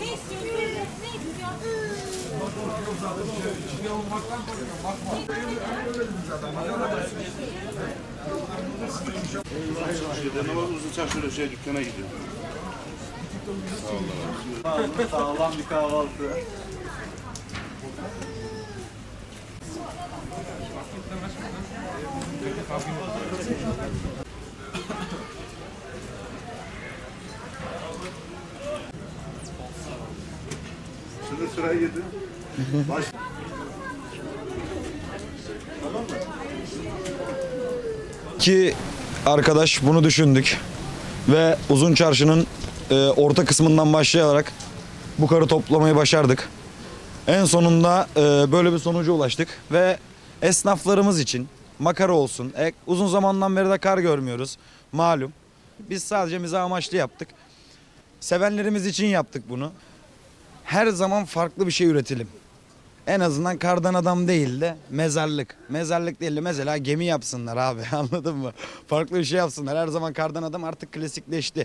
Ne istiyorsun? Ne istiyorsun? Şeyde ne var uzun çarşıda şey dükkana gidiyor. Sağlam bir kahvaltı. Şimdi sırayı yedi. Baş... Ki arkadaş bunu düşündük ve uzun çarşının e, orta kısmından başlayarak bu karı toplamayı başardık. En sonunda e, böyle bir sonuca ulaştık ve esnaflarımız için makara olsun. E, uzun zamandan beri de kar görmüyoruz malum. Biz sadece mizah amaçlı yaptık. Sevenlerimiz için yaptık bunu. Her zaman farklı bir şey üretelim. En azından kardan adam değil de mezarlık. Mezarlık değil de mesela gemi yapsınlar abi anladın mı? Farklı bir şey yapsınlar. Her zaman kardan adam artık klasikleşti.